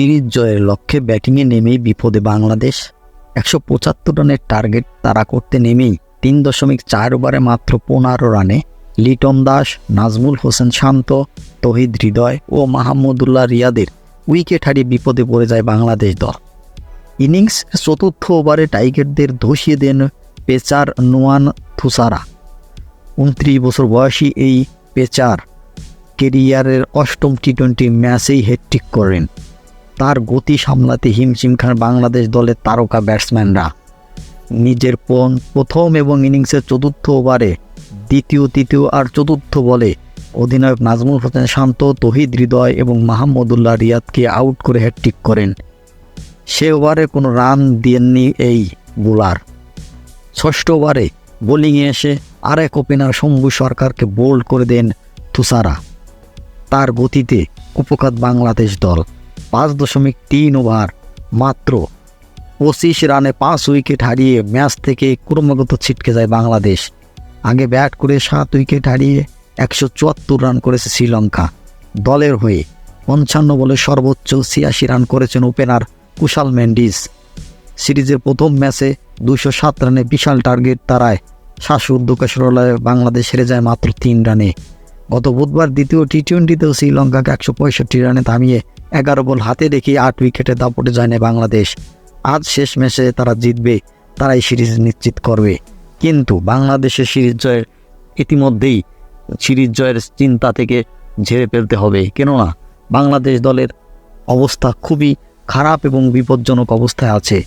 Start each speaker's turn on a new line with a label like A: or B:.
A: Series জয়ের লক্ষ্যে ব্যাটিংয়ে নেমেই বিপদে বাংলাদেশ। একশো পঁচাত্তর রানের টার্গেট তারা করতে নেমেই তিন দশমিক চার ওভারে মাত্র পনেরো রানে লিটন দাস, নাজমুল হোসেন শান্ত, তহিদ হৃদয় ও মাহমুদুল্লাহ রিয়াদের উইকেট হারিয়ে বিপদে পড়ে যায় বাংলাদেশ দল। ইনিংস চতুর্থ ওভারে টাইগারদের ধসিয়ে দেন পেচার নোয়ান থুসারা। উনত্রিশ বছর বয়সী এই পেচার কেরিয়ারের অষ্টম টি টোয়েন্টি ম্যাচেই হ্যাট্রিক করেন। তার গতি সামলাতে হিমশিম খান বাংলাদেশ দলের তারকা ব্যাটসম্যানরা। নিজের পন- প্রথম এবং ইনিংসের চতুর্থ ওভারে দ্বিতীয়, তৃতীয় আর চতুর্থ বলে অধিনায়ক নাজমুল হোসেন শান্ত, তহিদ হৃদয় এবং মাহমুদুল্লাহ রিয়াদকে আউট করে হ্যাট্রিক করেন। সে ওভারে কোনো রান দেননি এই বোলার। ষষ্ঠ ওভারে বোলিংয়ে এসে আরেক ওপেনার শম্ভু সরকারকে বোল্ড করে দেন তুষারা তার গতিতে উপকাত বাংলাদেশ দল। পাঁচ দশমিক তিন ওভার মাত্র। পঁচিশ রানে পাঁচ উইকেট হারিয়ে ম্যাচ থেকে ক্রমাগত ছিটকে যায় বাংলাদেশ। আগে ব্যাট করে সাত উইকেট হারিয়ে একশো চুয়াত্তর রান করেছে শ্রীলঙ্কা। দলের হয়ে পঞ্চান্ন বলে সর্বোচ্চ ছিয়াশি রান করেছেন ওপেনার কুশাল মেন্ডিস। সিরিজের প্রথম ম্যাচে দুশো সাত রানে বিশাল টার্গেট তারায় শ্বাসরুদ্ধকে সরলায় বাংলাদেশ হেরে যায় মাত্র তিন রানে। গত বুধবার দ্বিতীয় টি টোয়েন্টিতেও শ্রীলঙ্কাকে একশো পঁয়ষট্টি রানে থামিয়ে এগারো বল হাতে রেখে আট উইকেটে দাপটে যায় না বাংলাদেশ। আজ শেষ ম্যাচে তারা জিতবে, তারাই সিরিজ নিশ্চিত করবে। কিন্তু বাংলাদেশের সিরিজ জয়ের ইতিমধ্যেই সিরিজ জয়ের চিন্তা থেকে ঝেড়ে ফেলতে হবে। কেননা বাংলাদেশ দলের অবস্থা খুবই খারাপ এবং বিপজ্জনক অবস্থায় আছে।